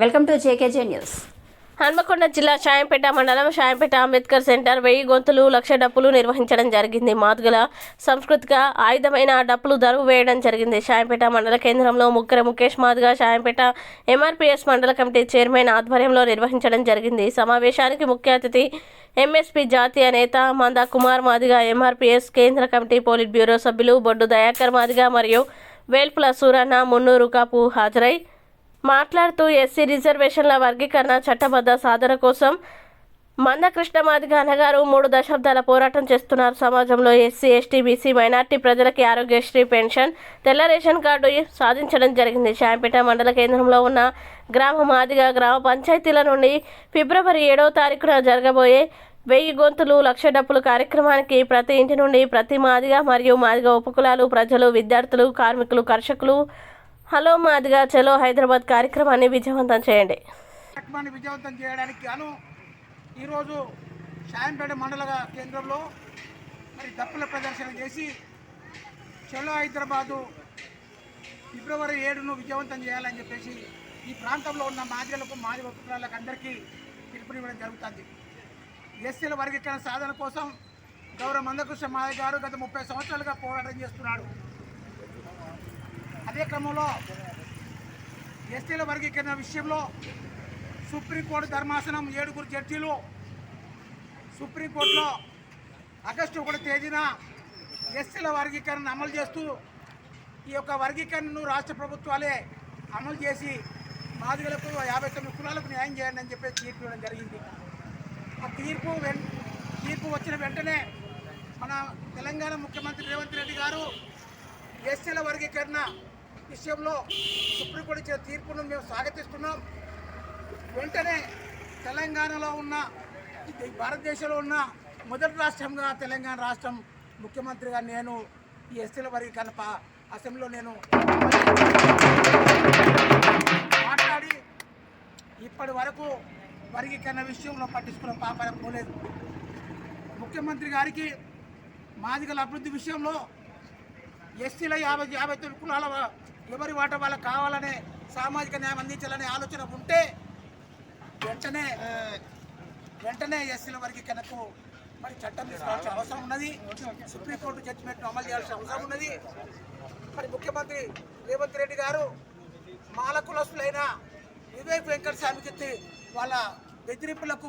Welcome to JKJ news. Hanamkonda జిల్లా షాయంపేట మండలం Shayampet Ambedkar centre వెయ్యి గొంతులు లక్ష డప్పులు నిర్వహించడం జరిగింది. మాదుగల సాంస్కృతిక ఆయుధమైన డప్పులు దరువు వేయడం జరిగింది. షాయంపేట మండల కేంద్రంలో ముగ్గురు ముఖేష్ మాదుగా షాయంపేట ఎంఆర్పిఎస్ మండల కమిటీ చైర్మన్ ఆధ్వర్యంలో నిర్వహించడం జరిగింది. సమావేశానికి ముఖ్య అతిథి ఎంఎస్పీ జాతీయ నేత మందా కుమార్ మాదిగా ఎంఆర్పిఎస్ కేంద్ర కమిటీ పోలిట్ బ్యూరో సభ్యులు బొడ్డు దయాకర్ మాదిగా మరియు వేల్పుల సూరన్న మున్నూరు కాపు హాజరై మాట్లాడుతూ ఎస్సీ రిజర్వేషన్ల వర్గీకరణ చట్టబద్ధ సాధన కోసం మంద కృష్ణమాదిగ అన్నగారు మూడు దశాబ్దాల పోరాటం చేస్తున్నారు. సమాజంలో ఎస్సీ ఎస్టీ బీసీ మైనార్టీ ప్రజలకి ఆరోగ్యశ్రీ పెన్షన్ తెల్ల రేషన్ కార్డు సాధించడం జరిగింది. శాంపేట మండల కేంద్రంలో ఉన్న గ్రామ మాదిగ గ్రామ పంచాయతీల నుండి ఫిబ్రవరి ఏడవ తారీఖున జరగబోయే వెయ్యి గొంతులు లక్ష డప్పులు కార్యక్రమానికి ప్రతి ఇంటి నుండి ప్రతి మాదిగ మరియు మాదిగ ఉపకులాలు ప్రజలు విద్యార్థులు కార్మికులు కర్షకులు హలో మాదిగా చలో హైదరాబాద్ కార్యక్రమాన్ని విజయవంతం చేయండి. కార్యక్రమాన్ని విజయవంతం చేయడానికి గాను ఈరోజు షాయంపేట మండల కేంద్రంలో మరి దప్పుల ప్రదర్శన చేసి చలో హైదరాబాదు ఫిబ్రవరి ఏడును విజయవంతం చేయాలని చెప్పేసి ఈ ప్రాంతంలో ఉన్న మాదిగలకు మాది కుటుంబాలకు అందరికీ పిలుపునివ్వడం జరుగుతుంది. ఎస్సీల వర్గీకరణ సాధన కోసం గౌరవ మందకృష్ణ మాది గారు గత ముప్పై సంవత్సరాలుగా పోరాటం చేస్తున్నాడు. అదే క్రమంలో ఎస్టీల వర్గీకరణ విషయంలో సుప్రీంకోర్టు ధర్మాసనం ఏడుగురు జడ్జీలు సుప్రీంకోర్టులో ఆగస్టు ఒకటి తేదీన ఎస్టీల వర్గీకరణను అమలు చేస్తూ ఈ యొక్క వర్గీకరణను రాష్ట్ర ప్రభుత్వాలే అమలు చేసి మాదిగలకు యాభై తొమ్మిది కులాలకు న్యాయం చేయండి అని చెప్పి తీర్పు ఇవ్వడం జరిగింది. ఆ తీర్పు వెన్ తీర్పు వచ్చిన వెంటనే మన తెలంగాణ ముఖ్యమంత్రి రేవంత్ రెడ్డి గారు ఎస్సీల వర్గీకరణ విషయంలో సుప్రీంకోర్టు ఇచ్చిన తీర్పును మేము స్వాగతిస్తున్నాం. వెంటనే తెలంగాణలో ఉన్న భారతదేశంలో ఉన్న మొదటి రాష్ట్రంగా తెలంగాణ రాష్ట్రం ముఖ్యమంత్రిగా నేను ఈ ఎస్టీల వర్గీకరణ అసెంబ్లీలో నేను మాట్లాడి ఇప్పటి వరకు వర్గీకరణ విషయంలో పట్టించుకున్న పాపన పోలేదు. ముఖ్యమంత్రి గారికి మాదిగల అభివృద్ధి విషయంలో ఎస్సీల యాభై యాభై తొమ్మిది కులాల ఎవరి వాట వాళ్ళకి కావాలనే సామాజిక న్యాయం అందించాలనే ఆలోచన ఉంటే వెంటనే వెంటనే ఎస్సీల వర్గీకరణకు మరి చట్టం తీసుకోవాల్సిన అవసరం ఉన్నది. సుప్రీంకోర్టు జడ్జిమెంట్ను అమలు చేయాల్సిన అవసరం ఉన్నది. మరి ముఖ్యమంత్రి రేవంత్ రెడ్డి గారు మాల కులస్తులైన వివేక్ వెంకట స్వామికి వాళ్ళ బెదిరింపులకు